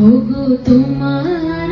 ওগো তোমার